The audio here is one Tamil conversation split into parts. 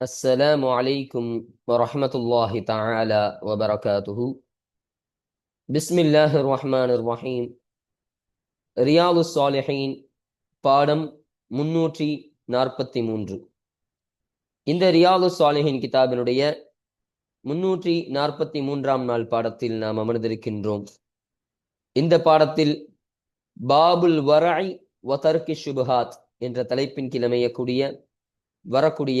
السلام عليكم ورحمة الله تعالى وبركاته بسم الله الرحمن الرحيم ரியாது சாலிஹீன் பாடம் முன்னூற்றி நாற்பத்தி மூன்று இந்த ரியாது சாலிஹின் கிதாபினுடைய முன்னூற்றி நாற்பத்தி மூன்றாம் நாள் பாடத்தில் நாம் அமர்ந்திருக்கின்றோம் இந்த பாடத்தில் பாபுல் வரை வதர்கி சுபஹாத் என்ற தலைப்பின் கீழ் அமையக்கூடிய வரக்கூடிய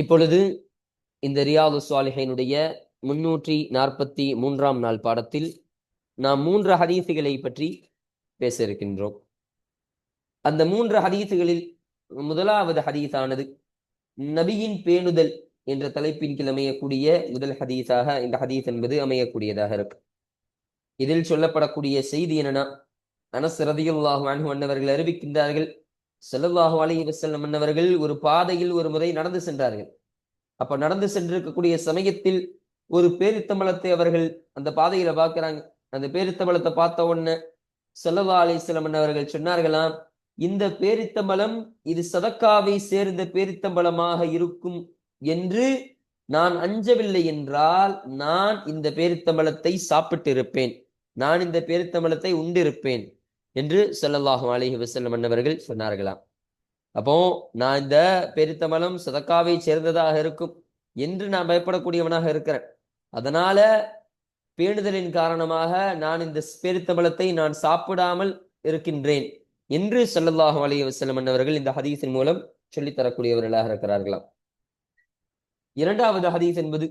இப்பொழுது இந்த ரியாது சாலிஹினுடைய முன்னூற்றி நாற்பத்தி மூன்றாம் நாள் பாடத்தில் நாம் மூன்று ஹதீசுகளை பற்றி பேச இருக்கின்றோம். அந்த மூன்று ஹதீசுகளில் முதலாவது ஹதீஸானது நபியின் பேணுதல் என்ற தலைப்பின் கீழ் அமையக்கூடிய முதல் ஹதீஸாக இந்த ஹதீஸ் என்பது அமையக்கூடியதாக இருக்கு. இதில் சொல்லப்படக்கூடிய செய்தி என்னன்னா அனஸ் ரதியுல்லாஹ் அன்ஹு அன்னவர்கள் அறிவிக்கின்றார்கள் செல்லல்லாஹு அலி வசல்லம் அன்னவர்கள் ஒரு பாதையில் ஒரு முறை நடந்து சென்றார்கள். அப்ப நடந்து சென்றிருக்கக்கூடிய சமயத்தில் ஒரு பேரித்தம்பளத்தை அவர்கள் அந்த பாதையில பார்க்கிறாங்க. அந்த பேரித்தம்பளத்தை பார்த்த உடனே செல்லல்லா அலிஸ்லம் அன்னவர்கள் சொன்னார்களாம் இந்த பேரித்தம்பளம் இது சதக்காவை சேர்ந்த பேரித்தம்பளமாக இருக்கும் என்று நான் அஞ்சவில்லை என்றால் நான் இந்த பேரித்தம்பளத்தை சாப்பிட்டு இருப்பேன் நான் இந்த பேரித்தம்பளத்தை உண்டிருப்பேன். என்று செல்லல்லாஹும் அலிஹி வசல்லம் அன்னவர்கள் சொன்னார்களாம். அப்போ நான் இந்த பெருத்தமலம் சதக்காவை சேர்ந்ததாக இருக்கும் என்று நான் பயப்படக்கூடியவனாக இருக்கிறேன். அதனால பேணுதலின் காரணமாக நான் இந்த பெருத்தமலத்தை நான் சாப்பிடாமல் இருக்கின்றேன் என்று செல்லல்லாஹும் அலி வசல்லம் அவர்கள் இந்த ஹதீஸின் மூலம் சொல்லித்தரக்கூடியவர்களாக இருக்கிறார்களாம். இரண்டாவது ஹதீஸ் என்பது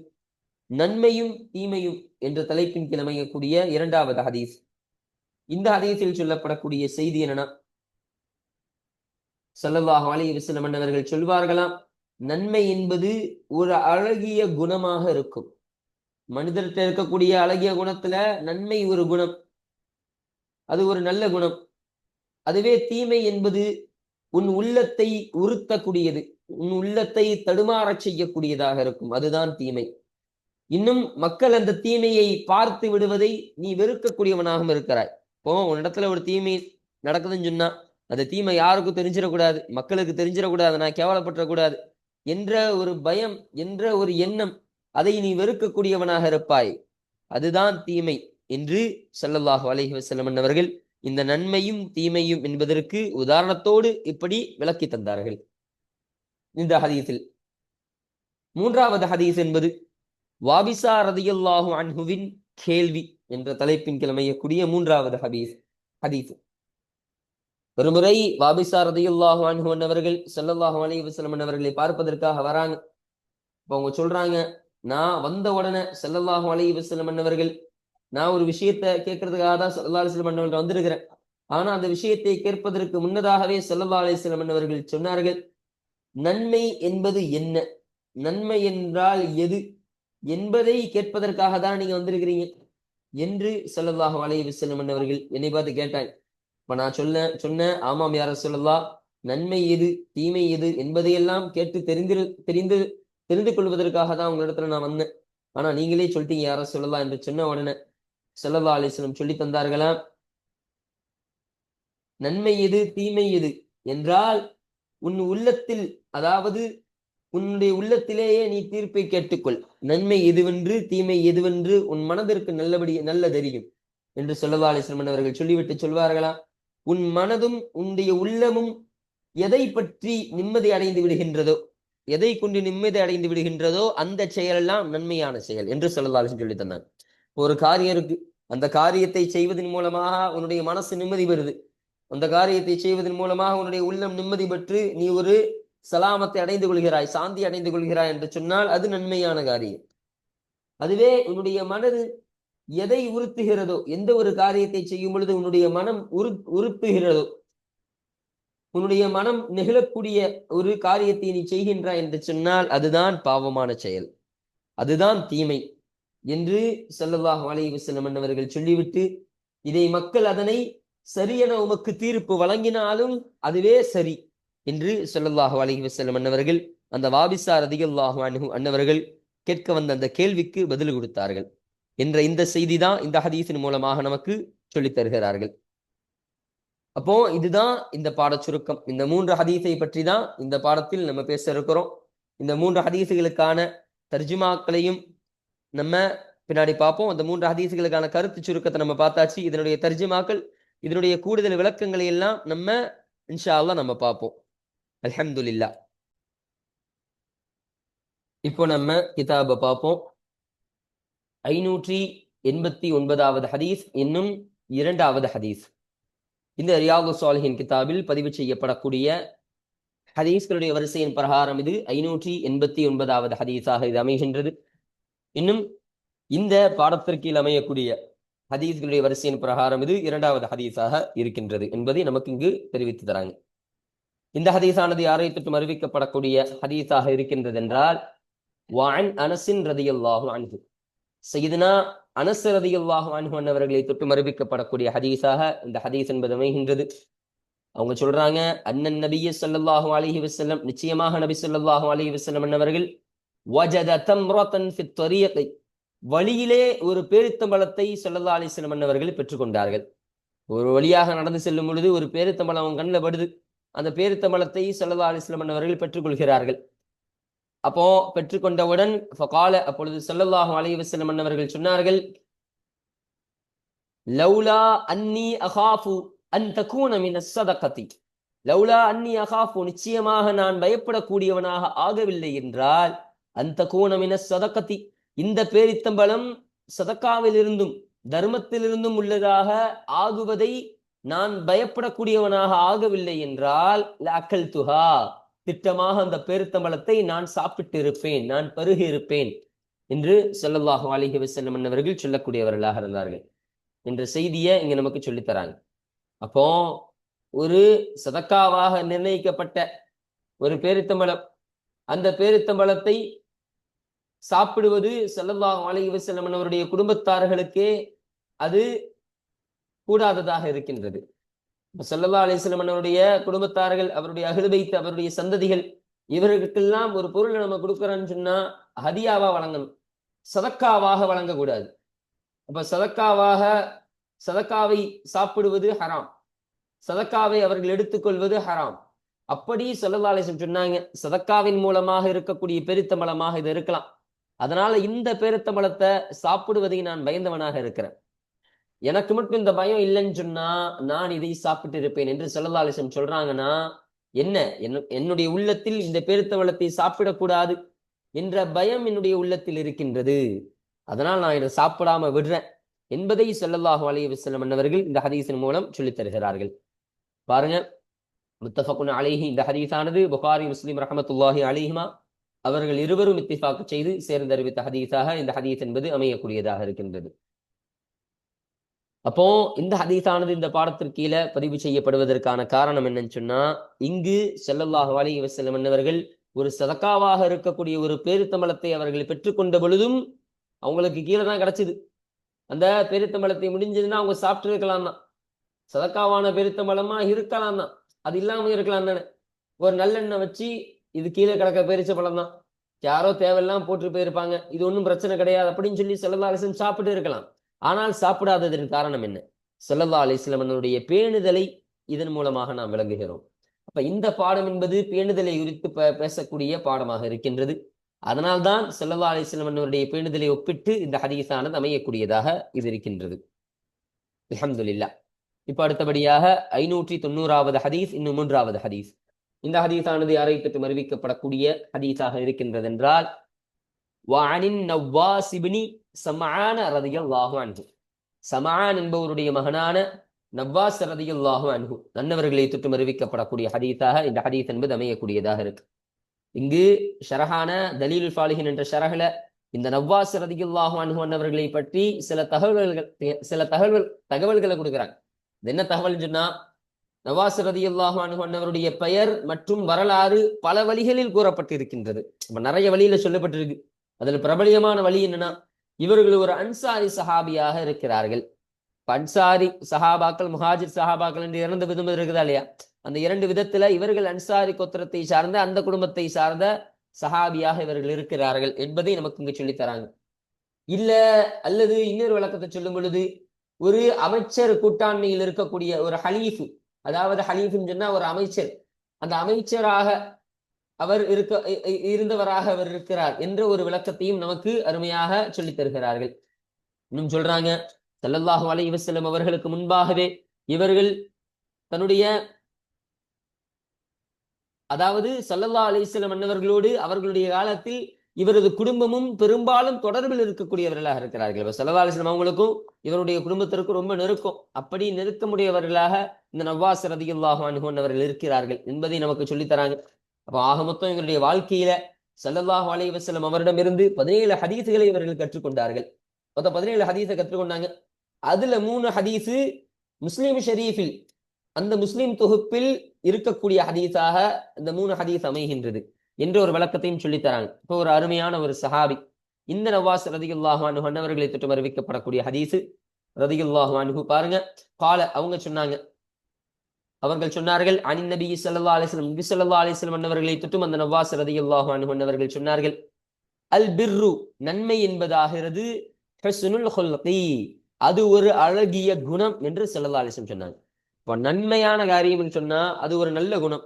நன்மையும் தீமையும் என்ற தலைப்பின் கீழ் அமையக்கூடிய இரண்டாவது ஹதீஸ். இந்த அதிகத்தில் சொல்லப்படக்கூடிய செய்தி என்னன்னா செல்லவாக அலி வசலம் மன்னவர்கள் சொல்வார்களாம் நன்மை என்பது ஒரு அழகிய குணமாக இருக்கும். மனிதர்கிட்ட இருக்கக்கூடிய அழகிய குணத்துல நன்மை ஒரு குணம் அது ஒரு நல்ல குணம். அதுவே தீமை என்பது உன் உள்ளத்தை உறுத்தக்கூடியது உன் உள்ளத்தை தடுமாறச் செய்யக்கூடியதாக இருக்கும். அதுதான் தீமை. இன்னும் மக்கள் அந்த தீமையை பார்த்து விடுவதை நீ வெறுக்கக்கூடியவனாகவும் இருக்கிறாய். இப்போ உன்னிடத்துல ஒரு தீமை நடக்குதுன்னு சொன்னா அந்த தீமை யாருக்கும் தெரிஞ்சிடக்கூடாது மக்களுக்கு தெரிஞ்சிடக்கூடாது நான் கேவலப்பட்டுறக்கூடாது என்ற ஒரு பயம் என்ற ஒரு எண்ணம் அதை நீ வெறுக்கக்கூடியவனாக இருப்பாய். அதுதான் தீமை என்று சல்லல்லாஹு அலஹி வசல்லம் அவர்கள் இந்த நன்மையும் தீமையும் என்பதற்கு உதாரணத்தோடு இப்படி விளக்கி தந்தார்கள். இந்த ஹதீஸில் மூன்றாவது ஹதீஸ் என்பது வாபிசா ரதியுல்லாஹு அன்ஹுவின் கேள்வி. என்ற தலைப்பின் கிழமையக்கூடிய மூன்றாவது ஹபீஸ் ஹதீஸ். ஒருமுறை வாபிசா ரதியுல்லாஹு அவர்கள் செல்லல்லாஹு அலி வசலமன் அவர்களை பார்ப்பதற்காக வராங்க. இப்போ அவங்க சொல்றாங்க நான் வந்த உடனே செல்லல்லாஹு அலி வசலமன் அவர்கள் நான் ஒரு விஷயத்த கேட்கறதுக்காக தான் சல்லா அலிஸ்லம் அவர்கள் வந்திருக்கிறேன். ஆனா அந்த விஷயத்தை கேட்பதற்கு முன்னதாகவே செல்லல்லா அலிஸ்லம் அவர்கள் சொன்னார்கள் நன்மை என்பது என்ன? நன்மை என்றால் எது? என்பதை கேட்பதற்காக தான் நீங்க வந்திருக்கிறீங்க. என்று செல்லல்லாஹு அலைய வசலம் அவர்கள் என்னை பார்த்து கேட்டாங்க இப்ப நான் சொல்ல சொன்ன ஆமாம் யார சொல்லல்லா நன்மை எது தீமை எது என்பதையெல்லாம் கேட்டு தெரிந்து தெரிந்து தெரிந்து கொள்வதற்காக தான் உங்களிடத்துல நான் வந்தேன். ஆனா நீங்களே சொல்லிட்டீங்க யார சொல்லலாம் என்று சொன்ன உடனே சொல்லல்லா அலிஸ்லம் சொல்லி தந்தார்களாம் நன்மை எது தீமை எது என்றால் உன் உள்ளத்தில் அதாவது உன்னுடைய உள்ளத்திலேயே நீ தீர்ப்பை கேட்டுக்கொள். நன்மை எதுவென்று தீமை எதுவென்று உன் மனதிற்கு நல்லபடி நல்ல தெரியும் என்று சொல்லல்லா அலிஸ்லம் அவர்கள் சொல்லிவிட்டு சொல்வார்களாம் உன் மனதும் உன்னுடைய உள்ளமும் எதை பற்றி நிம்மதி அடைந்து விடுகின்றதோ எதை கொண்டு நிம்மதி அடைந்து விடுகின்றதோ அந்த செயலெல்லாம் நன்மையான செயல் என்று சொல்லலாலும் சொல்லி தந்தான். ஒரு காரியம் இருக்கு. அந்த காரியத்தை செய்வதன் மூலமாக உன்னுடைய மனசு நிம்மதி பெறுது. அந்த காரியத்தை செய்வதன் மூலமாக உன்னுடைய உள்ளம் நிம்மதி பெற்று நீ ஒரு சலாமத்தை அடைந்து கொள்கிறாய் சாந்தி அடைந்து கொள்கிறாய் என்று சொன்னால் அது நன்மையான காரியம். அதுவே உன்னுடைய மனது எதை உறுத்துகிறதோ எந்த ஒரு காரியத்தை செய்யும் பொழுது உன்னுடைய மனம் உரு உறுத்துகிறதோ உன்னுடைய மனம் நெகிழக்கூடிய ஒரு காரியத்தை நீ செய்கின்றாய் என்று சொன்னால் அதுதான் பாவமான செயல். அதுதான் தீமை என்று ஸல்லல்லாஹு அலைஹி வஸல்லம் அவர்கள் சொல்லிவிட்டு இதை மக்கள் அதனை சரியென உமக்கு தீர்ப்பு வழங்கினாலும் அதுவே சரி. என்று சொல்லல்லாஹு அலஹி வஸல்லம் அன்னவர்கள் அந்த வாபிசார் அதிகல்லாஹு அன்ஹு அன்னவர்கள் கேட்க வந்த அந்த கேள்விக்கு பதில் கொடுத்தார்கள். என்ற இந்த செய்தி தான் இந்த ஹதீஸின் மூலமாக நமக்கு சொல்லித் தருகிறார்கள். அப்போ இதுதான் இந்த பாட சுருக்கம் இந்த மூன்று ஹதீஸை பற்றி தான் இந்த பாடத்தில் நம்ம பேச இருக்கிறோம். இந்த மூன்று ஹதீஸுகளுக்கான தர்ஜுமாக்களையும் நம்ம பின்னாடி பார்ப்போம். அந்த மூன்று ஹதீஸுகளுக்கான கருத்து சுருக்கத்தை நம்ம பார்த்தாச்சு. இதனுடைய தர்ஜுமாக்கள் இதனுடைய கூடுதல் விளக்கங்களை எல்லாம் நம்ம இன்ஷா அல்லா நம்ம பார்ப்போம். அல்ஹம்துலில்லா. இப்போ நம்ம கிதாபை பார்ப்போம். ஐநூற்றி எண்பத்தி ஒன்பதாவது ஹதீஸ் இன்னும் இரண்டாவது ஹதீஸ். இந்த ரியாகு சாலிஹின் கிதாபில் பதிவு செய்யப்படக்கூடிய ஹதீஸ்களுடைய வரிசையின் பிரகாரம் இது. ஐநூற்றி எண்பத்தி ஒன்பதாவது ஹதீஸாக இது அமைகின்றது. இன்னும் இந்த பாடத்திற்கீழ் அமையக்கூடிய ஹதீஸ்களுடைய வரிசையின் பிரகாரம் இது இரண்டாவது ஹதீஸாக இருக்கின்றது என்பதை நமக்கு இங்கு தெரிவித்து தராங்க. இந்த ஹதீஸானது யாரை தொற்றும் அறிவிக்கப்படக்கூடிய ஹதீஸாக இருக்கின்றது என்றால் வான் அனசின் ரதியல்லாஹு அன்ஹு. சையதுனா அனஸ் ரதியல்லாஹு அன்ஹு அன்னவர்களை தொட்டும் அறிவிக்கப்படக்கூடிய ஹதீஸாக இந்த ஹதீஸ் என்பது அமைகின்றது. அவங்க சொல்றாங்க அண்ணன் நபிய ஸல்லல்லாஹு அலைஹி வசல்லம் நிச்சயமாக நபி ஸல்லல்லாஹு அலைஹி வசல்லம் அன்னவர்கள் வஜத தம்ரத்தன் ஃபித் வழியிலே ஒரு பேரித்தம்பளத்தை சொல்லல்லா அலிஸ்லம் வஸல்லம் அன்னவர்கள் பெற்றுக்கொண்டார்கள். ஒரு வழியாக நடந்து செல்லும் பொழுது ஒரு பேரித்தம்பளம் அவங்க கண்ணில் படுது. அந்த பேருத்தமலத்தை சல்லா அலிஸ்லம் அவர்கள் பெற்றுக்கொள்கிறார்கள். அப்போ பெற்றுக்கொண்டவுடன் ஃபகால அப்பொழுது சல்லல்லாஹு அலைஹி வஸல்லம் அன்னவர்கள் சொன்னார்கள் லௌலா அன்னி அகாஃபு அன் தகூன மின ஸதகதி லௌலா அன்னி அகாஃபு நிச்சயமாக நான் பயப்படக்கூடியவனாக ஆகவில்லை என்றால் அந்த கூணமின சதக்கத்தி இந்த பேரித்தம்பலம் சதக்காவிலிருந்தும் தர்மத்திலிருந்தும் உள்ளதாக ஆகுவதை நான் பயப்படக்கூடியவனாக ஆகவில்லை என்றால் அக்கல் துஹா திட்டமாக அந்த பேரித்தம்பலத்தை நான் சாப்பிட்டு இருப்பேன் நான் பருகி இருப்பேன் என்று செல்லல்லாஹு அலிஹி வசல்லம் அவர்கள் சொல்லக்கூடியவர்களாக இருந்தார்கள். என்ற செய்தியை இங்க நமக்கு சொல்லித் தராங்க. அப்போ ஒரு சதக்காவாக நிர்ணயிக்கப்பட்ட ஒரு பேரித்தம்பலம் அந்த பேருத்தம்பளத்தை சாப்பிடுவது செல்லல்லாஹு அலிஹி வசல்லம் அவருடைய குடும்பத்தார்களுக்கே அது கூடாததாக இருக்கின்றது. சல்லல்லா அலிஸ்லம் அவருடைய குடும்பத்தார்கள் அவருடைய அகிழ்வைத்து அவருடைய சந்ததிகள் இவர்களுக்கெல்லாம் ஒரு பொருளை நம்ம கொடுக்குறோன்னு சொன்னா ஹதியாவா வழங்கணும். சதக்காவாக வழங்கக்கூடாது. அப்ப சதக்காவாக சதக்காவை சாப்பிடுவது ஹராம். சதக்காவை அவர்கள் எடுத்துக்கொள்வது ஹராம். அப்படி சல்லல்லா அலிஸ்லம் சொன்னாங்க சதக்காவின் மூலமாக இருக்கக்கூடிய பெருத்தமலமாக இது இருக்கலாம். அதனால இந்த பெருத்தமலத்தை சாப்பிடுவதை நான் பயந்தவனாக இருக்கிறேன். எனக்கு மட்டும் இந்த பயம் இல்லைன்னு சொன்னா நான் இதை சாப்பிட்டு இருப்பேன் என்று செல்லதாலிசம் சொல்றாங்கன்னா என்ன? என்னுடைய உள்ளத்தில் இந்த பேருத்தவளத்தை சாப்பிடக்கூடாது என்ற பயம் என்னுடைய உள்ளத்தில் இருக்கின்றது. அதனால் நான் இதை சாப்பிடாம விடுறேன் என்பதை செல்லல்லாஹு அலைய வஸல்லம் அன்னவர்கள் இந்த ஹதீஸின் மூலம் சொல்லித் தருகிறார்கள். பாருங்க முத்தஃபகுன் அலைஹி இந்த ஹதீஸானது புகாரி முஸ்லீம் ரஹமத்துல்லாஹி அலிஹிமா அவர்கள் இருவரும் இத்திஃபாக்கு செய்து சேர்ந்தறிவித்த ஹதீஸாக இந்த ஹதீஸ் என்பது அமையக்கூடியதாக இருக்கின்றது. அப்போ இந்த ஹதீஸானது இந்த பாடத்திற்கு கீழே பதிவு செய்யப்படுவதற்கான காரணம் என்னன்னு சொன்னா இங்கு செல்லல்லாஹு அலைஹி வஸல்லம் என்னவர்கள் ஒரு சதக்காவாக இருக்கக்கூடிய ஒரு பேருத்தமலத்தை அவர்கள் பெற்றுக்கொண்ட பொழுதும் அவங்களுக்கு கீழே தான் கிடைச்சது. அந்த பேருத்தம்பலத்தை முடிஞ்சதுன்னா அவங்க சாப்பிட்டு இருக்கலாம் தான். சதக்காவான பெருத்தம்பலமா இருக்கலாம் தான். அது இல்லாம இருக்கலாம் தானே. ஒரு நல்லெண்ணெய் வச்சு இது கீழே கிடக்க பேரிச்ச பழம் தான். யாரோ தேவையெல்லாம் போட்டு போயிருப்பாங்க. இது ஒன்றும் பிரச்சனை கிடையாது அப்படின்னு சொல்லி செல்லல்லா அரசன் சாப்பிட்டு இருக்கலாம். ஆனால் சாப்பிடாததன் காரணம் என்ன? செல்லல்லா அலிஸ்லமனுடைய பேணுதலை இதன் மூலமாக நாம் விளங்குகிறோம். அப்ப இந்த பாடம் என்பது பேணுதலை குறித்து பேசக்கூடிய பாடமாக இருக்கின்றது. அதனால்தான் செல்லல்லா அலிஸ்லமனுடைய பேணுதலை ஒப்பிட்டு இந்த ஹதீஸானது அமையக்கூடியதாக இது இருக்கின்றது. அலமதுல்லா இப்ப அடுத்தபடியாக ஐநூற்றி தொண்ணூறாவது ஹதீஸ் இன்னும் மூன்றாவது ஹதீஸ். இந்த ஹதீஸானது யாரை பற்றி அறிவிக்கப்படக்கூடிய ஹதீஸாக இருக்கின்றது என்றால் வானின் நவ்வாசிபினி சமான ரதியல்லாஹு அன்ஹு சமான் என்பவருடைய மகனான நவ்வாஸ் ரதியல்லாஹு அன்ஹு. நன்னவர்களை தொற்றும் அறிவிக்கப்படக்கூடிய ஹதீத்தாக இந்த ஹதீத் என்பது அமையக்கூடியதாக இருக்கு. இங்கு ஷரஹான தலீல் ஃபாலிஹின் என்ற ஷரஹல இந்த நவ்வாஸ் ரதியுல்லாஹு அன்ஹு அன்னவர்களை பற்றி சில தகவல்கள் சில தகவல் தகவல்களை கொடுக்குறாங்க. என்ன தகவல் சொன்னா நவாஸ் ரதியுல்லாஹு அன்ஹு அன்னவருடைய பெயர் மற்றும் வரலாறு பல வழிகளில் கூறப்பட்டிருக்கின்றது. இப்ப நிறைய வழியில சொல்லப்பட்டிருக்கு. அதில் பிரபலியமான வழி என்னன்னா இவர்கள் ஒரு அன்சாரி சஹாபியாக இருக்கிறார்கள். அன்சாரி சஹாபாக்கள் முஹாஜிர் சஹாபாக்கள் என்று இரண்டு விதம் இருக்குதா இல்லையா? அந்த இரண்டு விதத்துல இவர்கள் அன்சாரி கோத்திரத்தை சார்ந்த அந்த குடும்பத்தை சார்ந்த சஹாபியாக இவர்கள் இருக்கிறார்கள் என்பதை நமக்கு இங்கு சொல்லித் தராங்க. இல்ல அல்லது இன்னொரு விளக்கத்தை சொல்லும் பொழுது ஒரு அமைச்சர் கூட்டாண்மையில் இருக்கக்கூடிய ஒரு ஹலீஃபு அதாவது ஹலீஃபுன்னு சொன்னா ஒரு அமைச்சர். அந்த அமைச்சராக அவர் இருக்க இருந்தவராக அவர் இருக்கிறார் என்ற ஒரு விளக்கத்தையும் நமக்கு அருமையாக சொல்லித் தருகிறார்கள். இன்னும் சொல்றாங்க ஸல்லல்லாஹு அலை வஸல்லம் அவர்களுக்கு முன்பாகவே இவர்கள் தன்னுடைய அதாவது சல்லல்லா அலிஸ்லம் அன்னவர்களோடு அவர்களுடைய காலத்தில் இவரது குடும்பமும் பெரும்பாலும் தொடர்பில் இருக்கக்கூடியவர்களாக இருக்கிறார்கள். இப்ப ஸல்லல்லாஹு அலிஸ்லம் அவங்களுக்கும் இவருடைய குடும்பத்திற்கும் ரொம்ப நெருக்கம். அப்படி நெருக்கமுடையவர்களாக இந்த நவ்வாஸ் ரதியுல்லாஹு அன்ஹு அவர்கள் இருக்கிறார்கள் என்பதை நமக்கு சொல்லித்தராங்க அப்போ ஆக மொத்தம் எங்களுடைய வாழ்க்கையில ஸல்லல்லாஹு அலைஹி வஸல்லம் அவரிடமிருந்து பதினேழு ஹதீஸுகளை இவர்கள் கற்றுக்கொண்டார்கள். மொத்தம் பதினேழு ஹதீஸை கற்றுக்கொண்டாங்க. அதுல மூணு ஹதீஸு முஸ்லீம் ஷெரீஃபில் அந்த முஸ்லீம் தொகுப்பில் இருக்கக்கூடிய ஹதீஸாக இந்த மூணு ஹதீஸ் அமைகின்றது என்ற ஒரு விளக்கத்தையும் சொல்லித் தராங்க. இப்போ ஒரு அருமையான ஒரு சஹாபி இந்த நவாஸ் ரதியுல்லாஹு அன்ஹு அன்னவர்களை தொட்டு அறிவிக்கப்படக்கூடிய ஹதீஸு. ரதியுல்லாஹு அன்ஹு பாருங்க கால அவங்க சொன்னாங்க அவர்கள் சொன்னார்கள் அனின் நபி சல்லா அலிஸ்லம் நபி சல்லா அலிஸ்லம் அன்னவர்களை தொட்டும் அந்த நவாஸ் ரதி அல்லாஹு அன்னவர்கள் சொன்னார்கள் அல் பிர்ரு நன்மை என்பதாகிறது அது ஒரு அழகிய குணம் என்று செல்லல்லா அலிஸ்லம் சொன்னாங்க. இப்போ நன்மையான காரியம் சொன்னா அது ஒரு நல்ல குணம்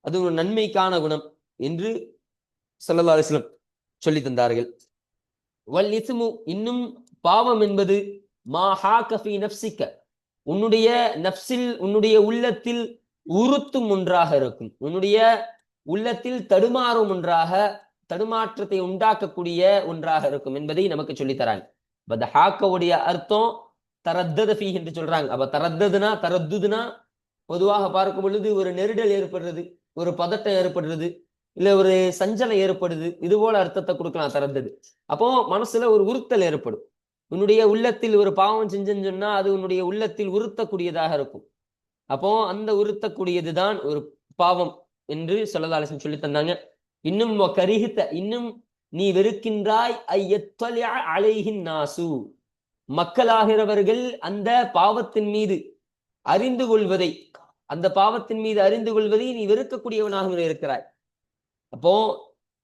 அது ஒரு நன்மைக்கான குணம் என்று செல்லல்லா அலிஸ்லம் சொல்லி தந்தார்கள். வல் இசுமு இன்னும் பாவம் என்பது மா ஹாக ஃபீ உன்னுடைய நஃப்ஸில் உன்னுடைய உள்ளத்தில் உறுத்தும் ஒன்றாக இருக்கும். உன்னுடைய உள்ளத்தில் தடுமாறும் ஒன்றாக தடுமாற்றத்தை உண்டாக்கக்கூடிய ஒன்றாக இருக்கும் என்பதை நமக்கு சொல்லித் தராங்க. அப்ப த ஹாக்கவுடைய அர்த்தம் தரத்ததபி ஃபீ என்று சொல்றாங்க. அப்ப தரத்ததுனா தரத்துதுனா பொதுவாக பார்க்கும் பொழுது ஒரு நெருடல் ஏற்படுறது ஒரு பதட்டம் ஏற்படுறது இல்ல ஒரு சஞ்சலம் ஏற்படுது இது போல அர்த்தத்தை கொடுக்கலாம் தரந்தது அப்போ மனசுல ஒரு உறுத்தல் ஏற்படும். உன்னுடைய உள்ளத்தில் ஒரு பாவம் செஞ்சேன்னு சொன்னா அது உன்னுடைய உள்ளத்தில் உறுத்தக்கூடியதாக இருக்கும். அப்போ அந்த உறுத்தக்கூடியதுதான் ஒரு பாவம் என்று சொல்லதாலசன் சொல்லி தந்தாங்க. இன்னும் கரிகித்த இன்னும் நீ வெறுக்கின்றாய் ஐயத்தொலிய அலைகின் நாசு. மக்களாகிறவர்கள் அந்த பாவத்தின் மீது அறிந்து கொள்வதை அந்த பாவத்தின் மீது அறிந்து கொள்வதை நீ வெறுக்கக்கூடியவனாக இருக்கிறாய். அப்போ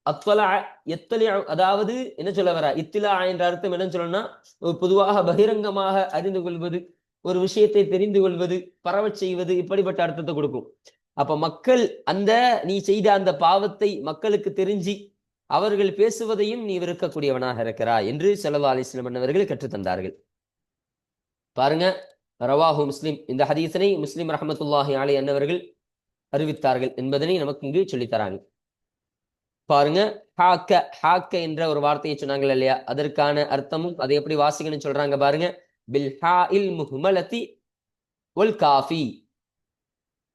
அத்வலா எத்தலியா அதாவது என்ன சொல்ல வர? இத்திலா என்ற அர்த்தம் என்ன சொல்லணும்னா ஒரு பொதுவாக பகிரங்கமாக அறிந்து கொள்வது ஒரு விஷயத்தை தெரிந்து கொள்வது பரவச் செய்வது இப்படிப்பட்ட அர்த்தத்தை கொடுக்கும். அப்ப மக்கள் அந்த நீ செய்த அந்த பாவத்தை மக்களுக்கு தெரிஞ்சு அவர்கள் பேசுவதையும் நீ விருக்கக்கூடியவனாக இருக்கிறா என்று செலவா அலிஸ்லம் அவர்கள் கற்றுத்தந்தார்கள் பாருங்க ரவாஹு முஸ்லிம் இந்த ஹதீசனை முஸ்லிம் ரஹமத்துல்லாஹி ஆலை அன்னவர்கள் அறிவித்தார்கள் என்பதனை நமக்கு இங்கு சொல்லித்தராங்க பாருங்க ஹாக்க ஹாக்க என்ற ஒரு வார்த்தையை சொன்னாங்க இல்லையா? அதற்கான அர்த்தமும் அதை எப்படி வாசிக்கணும்னு சொல்றாங்க பாருங்க. பில் ஹா இல் முஹ்மலத்தி ஒல் காஃபி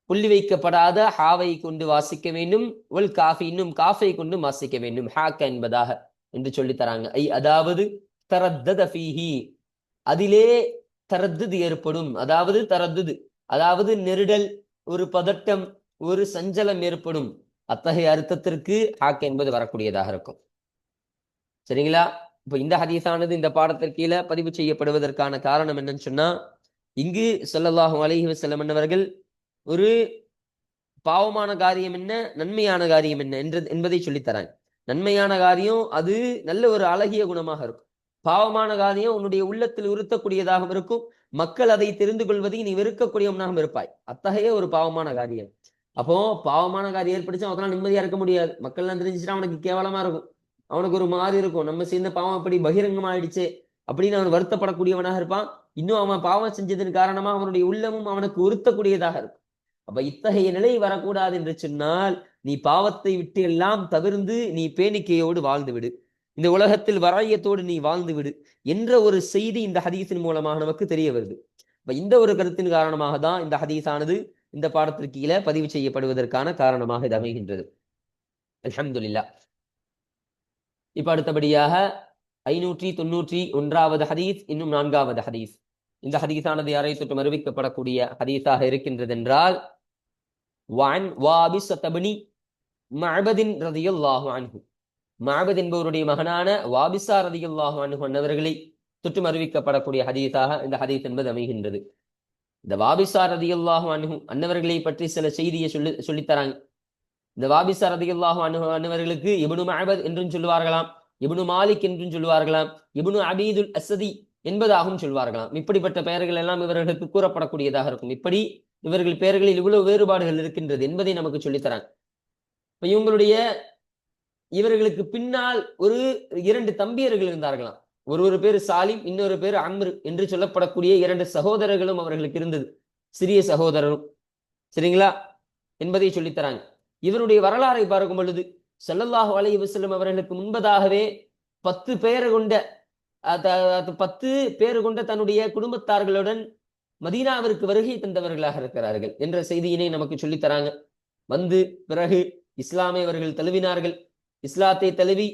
புள்ளி வைக்கப்படாத ஹாவை கொண்டு வாசிக்க வேண்டும் ஒல் காஃபி இன்னும் காஃபை கொண்டு வாசிக்க வேண்டும். ஹாக்க என்பதாக என்று சொல்லி தராங்க. ஐ அதாவது தரத்ததீஹி அதிலே தரத்துது ஏற்படும். அதாவது தரத்துது. அதாவது நெருடல் ஒரு பதட்டம் ஒரு சஞ்சலம் ஏற்படும். அத்தகைய அர்த்தத்திற்கு ஹாக் என்பது வரக்கூடியதாக இருக்கும். சரிங்களா? இப்போ இந்த ஹதீஸானது இந்த பாடத்திற்கு கீழே பதிவு செய்யப்படுவதற்கான காரணம் என்னன்னு சொன்னா இங்கு ஸல்லல்லாஹு அலைஹி வஸல்லம் என்னவர்கள் ஒரு பாவமான காரியம் என்ன நன்மையான காரியம் என்ன என்று என்பதை சொல்லித்தராங்க. நன்மையான காரியம் அது நல்ல ஒரு அழகிய குணமாக இருக்கும். பாவமான காரியம் உன்னுடைய உள்ளத்தில் உறுத்தக்கூடியதாகவும் இருக்கும். மக்கள் அதை தெரிந்து கொள்வதை நீ வெறுக்கக்கூடியவனாகவும் இருப்பாய். அத்தகைய ஒரு பாவமான காரியம். அப்போ பாவமான காரியம் ஏற்படுச்சு அவங்களாம் நிம்மதியா இருக்க முடியாது. மக்கள் எல்லாம் தெரிஞ்சுட்டா அவனுக்கு கேவலமா இருக்கும். அவனுக்கு ஒரு மாதிரி இருக்கும். நம்ம சேர்ந்த பாவம் அப்படி பகிரங்கமாயிடுச்சு அப்படின்னு அவன் வருத்தப்படக்கூடியவனாக இருப்பான். இன்னும் அவன் பாவம் செஞ்சதன் காரணமா அவனுடைய உள்ளமும் அவனுக்கு உறுத்தக்கூடியதாக இருக்கும். அப்ப இத்தகைய நிலை வரக்கூடாது என்று சொன்னால் நீ பாவத்தை விட்டு எல்லாம் தவிர்ந்து நீ பேணிக்கையோடு வாழ்ந்து விடு இந்த உலகத்தில் வராயத்தோடு நீ வாழ்ந்து விடு என்ற ஒரு செய்தி இந்த ஹதீஸின் மூலமாக நமக்கு தெரிய வருது. இப்ப இந்த ஒரு கருத்தின் காரணமாக தான் இந்த ஹதீஸானது இந்த பாடத்திற்கு கீழே பதிவு செய்யப்படுவதற்கான காரணமாக இது அமைகின்றது. அலமதுல்லா இப்ப அடுத்தபடியாக ஐநூற்றி தொண்ணூற்றி ஒன்றாவது ஹதீஸ் இன்னும் நான்காவது ஹதீஸ். இந்த ஹதீஸானது யாரை தொட்டு அறிவிக்கப்படக்கூடிய ஹதீஸாக இருக்கின்றது என்றால் வான் வாபி சத்தபனி மஹபதின் ரதியுல்லாஹு அன்ஹு. மஹபத் என்பவருடைய மகனான வாபிசா ரதியுல்லாஹு அன்ஹு அன்னவர்களை தொற்றும் அறிவிக்கப்படக்கூடிய ஹதீஸாக இந்த ஹதீஸ் என்பது அமைகின்றது. இந்த வாபிசார் ரதியுல்லாஹு அணுகும் அன்னவர்களை பற்றி சில செய்தியை சொல்லி சொல்லித்தராங்க. இந்த வாபிசார் ரதியுல்லாஹு அணுகு அன்னவர்களுக்கு இப்னு மஹபத் என்றும் சொல்லுவார்களாம் இப்னு மாலிக் என்றும் சொல்லுவார்களாம் இப்னு அபீதுல் அசதி என்பதாகவும் சொல்வார்களாம். இப்படிப்பட்ட பெயர்கள் எல்லாம் இவர்களுக்கு கூறப்படக்கூடியதாக இருக்கும். இப்படி இவர்கள் பெயர்களில் இவ்வளவு வேறுபாடுகள் இருக்கின்றது என்பதை நமக்கு சொல்லித்தராங்க. இப்ப இவங்களுடைய இவர்களுக்கு பின்னால் ஒரு இரண்டு தம்பியர்கள் இருந்தார்களாம். ஒரு ஒரு பேர் சாலிம் இன்னொரு பேர் அம்ரு என்று சொல்லப்படக்கூடிய இரண்டு சகோதரர்களும் அவர்களுக்கு இருந்தது. சிறிய சகோதரரும். சரிங்களா? என்பதை சொல்லித்தராங்க. இவருடைய வரலாறை பார்க்கும் பொழுது செல்லல்லாஹு அலைஹி வஸல்லம் அவர்களுக்கு முன்பதாகவே பத்து பேர் கொண்ட பத்து பேர் கொண்ட தன்னுடைய குடும்பத்தார்களுடன் மதீனாவிற்கு வருகை தந்தவர்களாக இருக்கிறார்கள் என்ற செய்தியினை நமக்கு சொல்லித் தராங்க வந்து பிறகு இஸ்லாமை அவர்கள் தழுவினார்கள். இஸ்லாத்தை தழுவி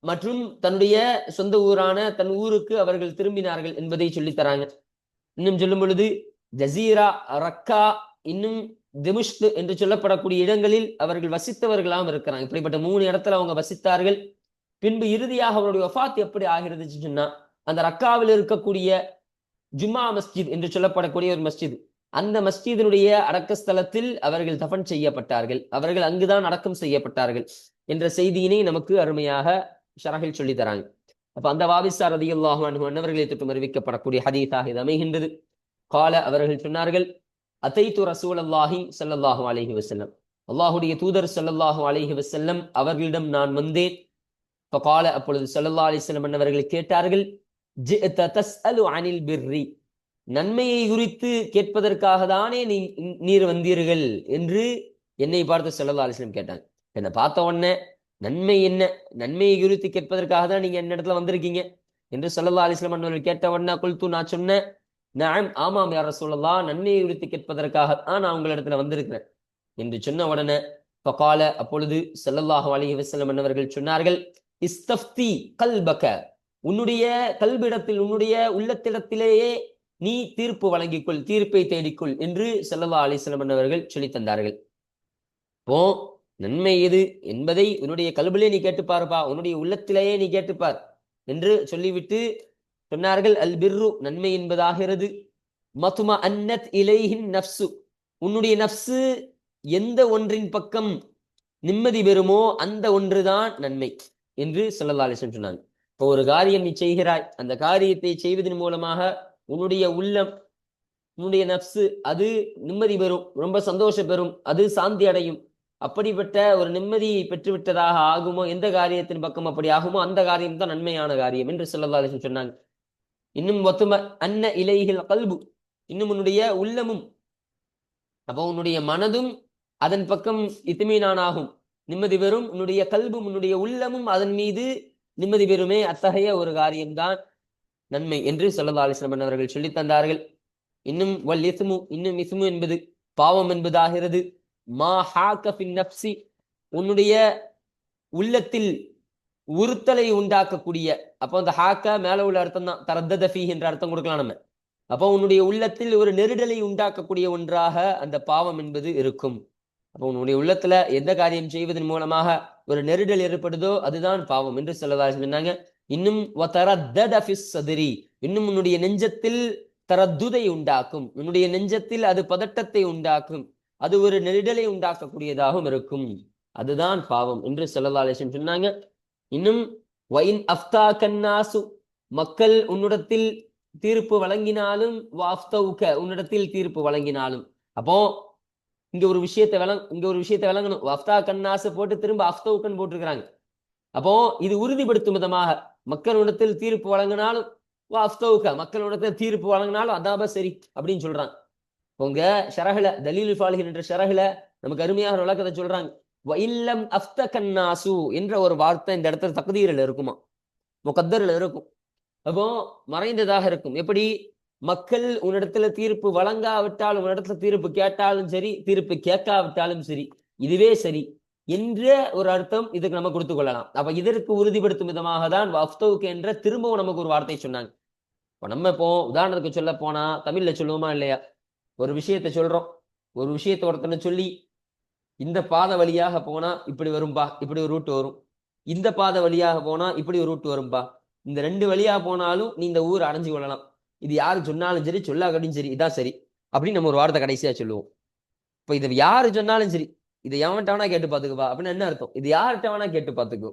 மற்றும் தன்னுடைய சொந்த ஊரான தன் ஊருக்கு அவர்கள் திரும்பினார்கள் என்பதை சொல்லித்தராங்க இன்னும் சொல்லும் பொழுது ஜசீரா ரக்கா இன்னும் திமுஷ்து என்று சொல்லப்படக்கூடிய இடங்களில் அவர்கள் வசித்தவர்களாம் இருக்கிறாங்க. இப்படிப்பட்ட மூணு இடத்துல அவங்க வசித்தார்கள். பின்பு இறுதியாக அவருடைய வஃபாத் எப்படி ஆகிறது சொன்னா அந்த ரக்காவில் இருக்கக்கூடிய ஜும்மா மஸ்ஜித் என்று சொல்லப்படக்கூடிய ஒரு மஸ்ஜித். அந்த மஸ்ஜிதினுடைய அடக்கஸ்தலத்தில் அவர்கள் தஃபன் செய்யப்பட்டார்கள். அவர்கள் அங்குதான் அடக்கம் செய்யப்பட்டார்கள் என்ற செய்தியினை நமக்கு அருமையாக ஷரகில் சொல்லி தராங்க அப்ப அந்த வாபிசார் அதிகல்லாஹ் அன்னவர்களை தொட்டு அறிவிக்கப்படக்கூடிய ஹதீஸாக இது அமைகின்றது. கால அவர்கள் சொன்னார்கள் அத்தைத்து ரசூல் அல்லாஹி சல்லாஹூ அலஹி வசல்லம் அல்லாஹுடைய தூதர் சல்லல்லாஹூ அலஹி வசல்லம் அவர்களிடம் நான் வந்தேன். இப்போ கால அப்பொழுது சல்லல்லா அலிஸ்லம் அன்னவர்கள் கேட்டார்கள் அனில் பிர்ரி. நன்மையை குறித்து கேட்பதற்காக தானே நீ நீர் வந்தீர்கள் என்று என்னை பார்த்து சல்லல்லா அலிஸ்லம் கேட்டாங்க. என்னை பார்த்த உடனே நன்மை என்ன? நன்மையை குறித்து கேட்பதற்காக தான் நீங்க என்ன இடத்துல வந்திருக்கீங்க. என்று ஸல்லல்லாஹு அலிஸ்லாம் வஸல்லம் கேட்ட உடனே குல்து நான் சொன்னேன். நான் ஆமாம் யார சொல்லலாம் நன்மையை குறித்து கேட்பதற்காக தான் நான் உங்களிடத்துல வந்திருக்கிறேன். என்று சொன்ன உடனே பகால அப்பொழுது செல்லல்லாஹு அலி வசலம் அன்னவர்கள் சொன்னார்கள் இஸ்தப்தி கல்பக. உன்னுடைய கல்பிடத்தில் உன்னுடைய உள்ளத்திடத்திலேயே நீ தீர்ப்பு வழங்கிக்கொள் தீர்ப்பை தேடிக்கொள் என்று செல்லல்லா அலிஸ்லாம் வஸல்லம் சொல்லி சொல்லித் தந்தார்கள். இப்போ நன்மை எது என்பதை உன்னுடைய கல்விலே நீ கேட்டுப்பாருப்பா. உன்னுடைய உள்ளத்திலேயே நீ கேட்டுப்பார். என்று சொல்லிவிட்டு சொன்னார்கள் அல் பிர்ரு நன்மை என்பதாகிறது மதும அன்னத் இலைஹின் நப்சு உன்னுடைய நப்சு எந்த ஒன்றின் பக்கம் நிம்மதி பெறுமோ அந்த ஒன்றுதான் நன்மை என்று ஸல்லல்லாஹு அலைஹி சொன்னாங்க. இப்போ ஒரு காரியம் நீ செய்கிறாய். அந்த காரியத்தை செய்வதன் மூலமாக உன்னுடைய உள்ளம் உன்னுடைய நப்சு அது நிம்மதி பெறும் ரொம்ப சந்தோஷம் பெறும் அது சாந்தி அடையும். அப்படிப்பட்ட ஒரு நிம்மதியை பெற்றுவிட்டதாக ஆகுமோ? எந்த காரியத்தின் பக்கம் அப்படி ஆகுமோ? அந்த காரியம் தான் நன்மையான காரியம் என்று ஸல்லல்லாஹு அலைஹி சொன்னாங்க. இன்னும் ஒத்தும அன்ன இலைகள் கல்பு. இன்னும் உன்னுடைய உள்ளமும் அப்போ உன்னுடைய மனதும் அதன் பக்கம் இத்துமீனானாகும். நிம்மதி பெறும். உன்னுடைய கல்பும் உன்னுடைய உள்ளமும் அதன் மீது நிம்மதி பெறுமே. அத்தகைய ஒரு காரியம்தான் நன்மை என்று ஸல்லல்லாஹு அலிஸ்லம் அவர்கள் சொல்லித் தந்தார்கள். இன்னும் வல் இசுமு இன்னும் இசுமு என்பது பாவம் என்பதாகிறது. மா ஹாக்கஃபின் நப்சி உன்னுடைய உள்ளத்தில் உறுத்தலை உண்டாக்கக்கூடிய அப்போ அந்த ஹாக்க மேல உள்ள அர்த்தம் தான் தரத்தத என்ற அர்த்தம் கொடுக்கலாம் நம்ம. அப்போ உன்னுடைய உள்ளத்தில் ஒரு நெருடலை உண்டாக்கக்கூடிய ஒன்றாக அந்த பாவம் என்பது இருக்கும். அப்போ உன்னுடைய உள்ளத்துல எந்த காரியம் செய்வதன் மூலமாக ஒரு நெருடல் ஏற்படுதோ அதுதான் பாவம் என்று சொல்லதாக சொன்னாங்க. இன்னும் சதிரி ஃபிஸ் சதுரி இன்னும் உன்னுடைய நெஞ்சத்தில் தரத்துதை உண்டாக்கும். உன்னுடைய நெஞ்சத்தில் அது பதட்டத்தை உண்டாக்கும். அது ஒரு நெருடலை உண்டாக்கக்கூடியதாகவும் இருக்கும். அதுதான் பாவம் என்று ஸல்லல்லாஹு சொன்னாங்க. இன்னும் வைன் அஃப்தா கன்னாசு மக்கள் உன்னிடத்தில் தீர்ப்பு வழங்கினாலும் வாஃப்தவுக்க உன்னிடத்தில் தீர்ப்பு வழங்கினாலும். அப்போ இங்க ஒரு விஷயத்தை விளங் இங்க ஒரு விஷயத்தை விளங்கணும். வஃப்தா கன்னாசு போட்டு திரும்ப அஃப்தவுக்கன் போட்டிருக்கிறாங்க. அப்போ இது உறுதிப்படுத்தும் விதமாக மக்களிடத்தில் தீர்ப்பு வழங்கினாலும் வாஃப்தவுக. மக்களிடத்தில் தீர்ப்பு வழங்கினாலும் அதாப சரி அப்படின்னு சொல்றான் உங்க ஷரஹில தலீல் ஃபாலிஹின் என்ற ஷரஹில நமக்கு அருமையாக விளக்கத்தை சொல்றாங்க. அஃப்த கண்ணாசு என்ற ஒரு வார்த்தை இந்த இடத்துல தகுதியில் இருக்குமா? முகத்தரில் இருக்கும். அப்போ மறைந்ததாக இருக்கும். எப்படி? மக்கள் உன்னிடத்துல தீர்ப்பு வழங்காவிட்டாலும் உன்னிடத்துல தீர்ப்பு கேட்டாலும் சரி தீர்ப்பு கேட்காவிட்டாலும் சரி இதுவே சரி என்ற ஒரு அர்த்தம் இதுக்கு நம்ம கொடுத்து கொள்ளலாம். அப்ப இதற்கு உறுதிப்படுத்தும் விதமாக தான் வஃப்தவுக்கு என்ற திரும்பவும் நமக்கு ஒரு வார்த்தை சொன்னாங்க. இப்ப நம்ம இப்போ உதாரணத்துக்கு சொல்ல போனா தமிழ்ல சொல்லுவோமா இல்லையா? ஒரு விஷயத்தை சொல்றோம். ஒரு விஷயத்த ஒருத்தனை சொல்லி இந்த பாதை வழியாக போனா இப்படி வரும்பா இப்படி ஒரு ரூட் வரும். இந்த பாதை வழியாக போனா இப்படி ஒரு ரூட் வரும்பா. இந்த ரெண்டு வழியா போனாலும் நீ இந்த ஊர் அடைஞ்சு கொள்ளலாம். இது யாரு சொன்னாலும் சரி சொல்லாக்கட்டியும் சரி இதான் சரி. அப்படின்னு நம்ம ஒரு வார்த்தை கடைசியா சொல்லுவோம். இப்போ இது யாரு சொன்னாலும் சரி இதை எவன்கிட்ட வேணா கேட்டு பாத்துக்குப்பா அப்படின்னு என்ன அர்த்தம்? இது யார்கிட்ட வேணா கேட்டு பாத்துக்கோ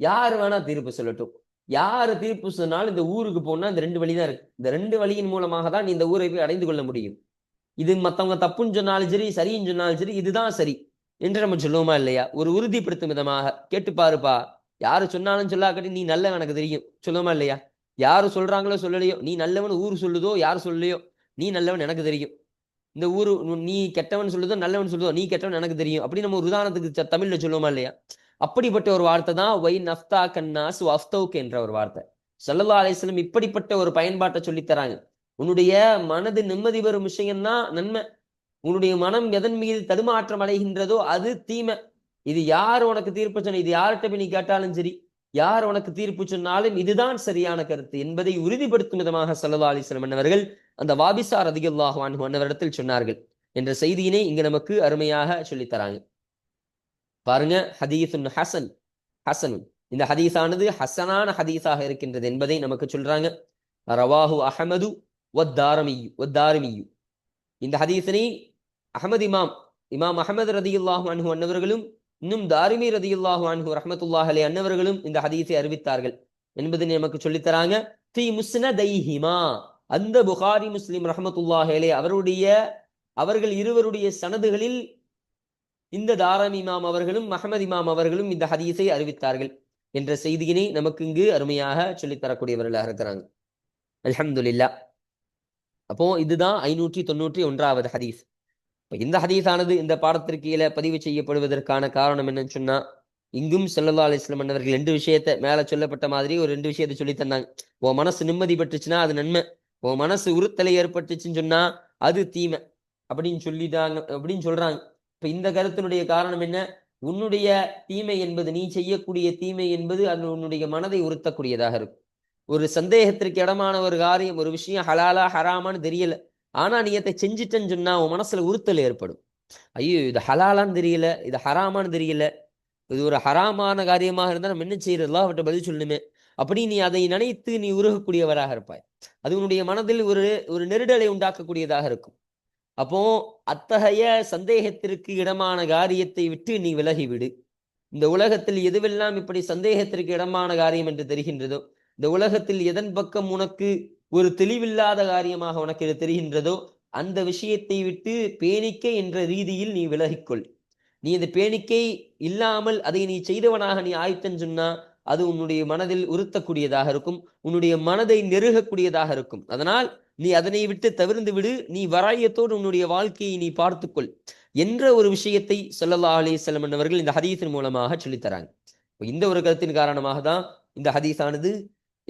யாரு வேணா தீர்ப்பு சொல்லட்டும். யாரு தீர்ப்பு சொன்னாலும் இந்த ஊருக்கு போனா இந்த ரெண்டு வழி தான் இருக்கு. இந்த ரெண்டு வழியின் மூலமாக தான் நீ இந்த ஊரை போய் அடைந்து கொள்ள முடியும். இது மற்றவங்க தப்புன்னு சொன்னாலும் சரி சரின்னு சொன்னாலும் சரி இதுதான் சரி என்று நம்ம சொல்லுவோமா இல்லையா? ஒரு உறுதிப்படுத்தும் விதமாக கேட்டு பாருப்பா. யாரு சொன்னாலும் சொல்லாக்கட்டி நீ நல்ல எனக்கு தெரியும். சொல்லுவோமா இல்லையா? யாரு சொல்றாங்களோ சொல்லலையோ நீ நல்லவன் ஊர் சொல்லுதோ யார் சொல்லலையோ நீ நல்லவன் எனக்கு தெரியும். இந்த ஊரு நீ கெட்டவன் சொல்லுதோ நல்லவன் சொல்லுதோ நீ கெட்டவன் எனக்கு தெரியும் அப்படி நம்ம ஒரு உதாரணத்துக்கு தமிழ்ல சொல்லுவோமா இல்லையா? அப்படிப்பட்ட ஒரு வார்த்தை தான் வை நஃப்தா கன்னாஸ் அஃப்தவுக் என்ற ஒரு வார்த்தை. சல்லல்லா அலிஸ்லம் இப்படிப்பட்ட ஒரு பயன்பாட்டை சொல்லித்தராங்க உன்னுடைய மனது நிம்மதி பெறும் விஷயம்தான் நன்மை. உன்னுடைய மனம் எதன் மீது தடுமாற்றம் அடைகின்றதோ அது தீமை. இது யார் உனக்கு தீர்ப்பு சொன்ன இது யார்கிட்ட போய் நீ கேட்டாலும் சரி யார் உனக்கு தீர்ப்பு சொன்னாலும் இதுதான் சரியான கருத்து என்பதை உறுதிப்படுத்தும் விதமாக சல்லா அலிஸ்லம் அண்ணவர்கள் அந்த வாபிசார் அதிகல்லாஹ் அன்னவரிடத்தில் சொன்னார்கள். என்ற செய்தியினை இங்கு நமக்கு அருமையாக சொல்லித்தராங்க பாருங்க ஹதீசுன் ஹசன் ஹசன். இந்த ஹதீஸானது ஹசனான ஹதீஸாக இருக்கின்றது என்பதை நமக்கு சொல்றாங்க. ரவாஹு அஹமது வத்தாரமியு வத்தாரமியு. இந்த ஹதீசனை அகமது இமாம் இமாம் அஹமது ரதியுல்லாஹு அன்ஹு அன்னவர்களும் இன்னும் தாரிமி ரதியுல்லாஹு அன்ஹு ரஹமத்துல்லாஹ் அன்னவர்களும் இந்த ஹதீஸை அறிவித்தார்கள். என்பதை நமக்கு சொல்லித் தராங்க. ஃபி முஸ்னதைஹிமா. அந்த புகாரி முஸ்லிம் ரஹமத்துல்லாஹ் அவருடைய அவர்கள் இருவருடைய சனதுகளில் இந்த தாரம் இமாம் அவர்களும் மஹமது இமாம் அவர்களும் இந்த ஹதீஸை அறிவித்தார்கள் என்ற செய்தியினை நமக்கு இங்கு அருமையாக சொல்லித் தரக்கூடியவர்களாக இருக்கிறாங்க. அலமதுல்லா அப்போ இதுதான் ஐநூற்றி தொண்ணூற்றி ஒன்றாவது ஹதீஸ். இப்போ இந்த ஹதீஸானது இந்த பாடத்திற்கு கீழே பதிவு செய்யப்படுவதற்கான காரணம் என்னன்னு சொன்னா இங்கும் செல்லல்லா அலிஸ்லம் அன்னவர்கள் ரெண்டு விஷயத்தை மேல சொல்லப்பட்ட மாதிரி ஒரு ரெண்டு விஷயத்தை சொல்லி தந்தாங்க. உன் மனசு நிம்மதி பெற்றுச்சுன்னா அது நன்மை. உன் மனசு உறுத்தலை ஏற்பட்டுச்சுன்னு சொன்னா அது தீமை. அப்படின்னு சொல்லிட்டாங்க அப்படின்னு சொல்றாங்க. இப்ப இந்த கருத்தினுடைய காரணம் என்ன? உன்னுடைய தீமை என்பது நீ செய்யக்கூடிய தீமை என்பது அது உன்னுடைய மனதை உறுத்தக்கூடியதாக இருக்கும். ஒரு சந்தேகத்திற்கு இடமான ஒரு காரியம் ஒரு விஷயம் ஹலாலா ஹராமான்னு தெரியல. ஆனா நீ அதை செஞ்சிட்டேன்னு சொன்னா உன் மனசுல உறுத்தல் ஏற்படும். ஐயோ இது ஹலாலான்னு தெரியல இது ஹராமான்னு தெரியல. இது ஒரு ஹராமான காரியமாக இருந்தா நம்ம என்ன செய்யறதுலாம் அவர்கிட்ட பதில் சொல்லணுமே. அப்படி நீ அதை நினைத்து நீ உருகக்கூடியவராக இருப்பாய். அது உன்னுடைய மனதில் ஒரு ஒரு நெருடலை உண்டாக்கக்கூடியதாக இருக்கும். அப்போ அத்தகைய சந்தேகத்திற்கு இடமான காரியத்தை விட்டு நீ விலகிவிடு. இந்த உலகத்தில் எதுவெல்லாம் இப்படி சந்தேகத்திற்கு இடமான காரியம் என்று தெரிகின்றதோ இந்த உலகத்தில் எதன் பக்கம் உனக்கு ஒரு தெளிவில்லாத காரியமாக உனக்கு இது தெரிகின்றதோ அந்த விஷயத்தை விட்டு பேணிக்கை என்ற ரீதியில் நீ விலகிக்கொள். நீ இந்த பேணிக்கை இல்லாமல் அதை நீ செய்தவனாக நீ ஆய்த்தன்னு சொன்னா அது உன்னுடைய மனதில் உறுத்தக்கூடியதாக இருக்கும் உன்னுடைய மனதை நெருகக்கூடியதாக இருக்கும். அதனால் நீ அதனை விட்டு தவிர்ந்து விடு நீ வராயத்தோடு உன்னுடைய வாழ்க்கையை நீ பார்த்துக்கொள் என்ற ஒரு விஷயத்தை சொல்லல்லா அலி செல்லமன் அவர்கள் இந்த ஹதீஸின் மூலமாக சொல்லித்தராங்க இந்த ஒரு கருத்தின் காரணமாக தான் இந்த ஹதீஸானது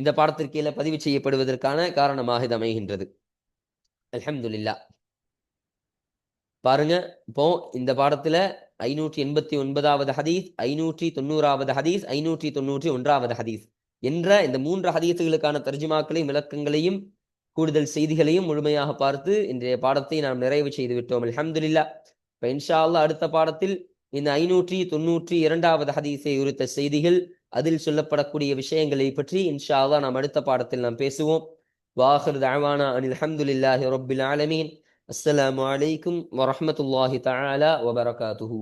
இந்த பாடத்திற்கு பதிவு செய்யப்படுவதற்கான காரணமாக இது அமைகின்றது. அலமதுல்லா பாருங்க இப்போ இந்த பாடத்துல ஐநூற்றி எண்பத்தி ஒன்பதாவது ஹதீஸ் ஐநூற்றி தொண்ணூறாவது ஹதீஸ் ஐநூற்றி தொண்ணூற்றி ஒன்றாவது ஹதீஸ் என்ற இந்த மூன்று ஹதீஸுகளுக்கான தர்ஜுமாக்களையும் விளக்கங்களையும் கூடுதல் செய்திகளையும் முழுமையாக பார்த்து இன்றைய பாடத்தை நாம் நிறைவு செய்து விட்டோம். அலமதுல்லா இப்போ இன்ஷா அல்லா அடுத்த பாடத்தில் இந்த ஐநூற்றி தொண்ணூற்றி இரண்டாவது ஹதீஸை உரித்த செய்திகள் அதில் சொல்லப்படக்கூடிய விஷயங்களை பற்றி இன்ஷா நாம் அடுத்த பாடத்தில் நாம் பேசுவோம். வாஹர் தாவானா அனில் அஹமதுல்லாஹி ரொபில் ஆலமீன். அஸ்ஸலாமு அலைக்கும் வரமத்துல்லாஹி தாலா வபரகாத்துஹு.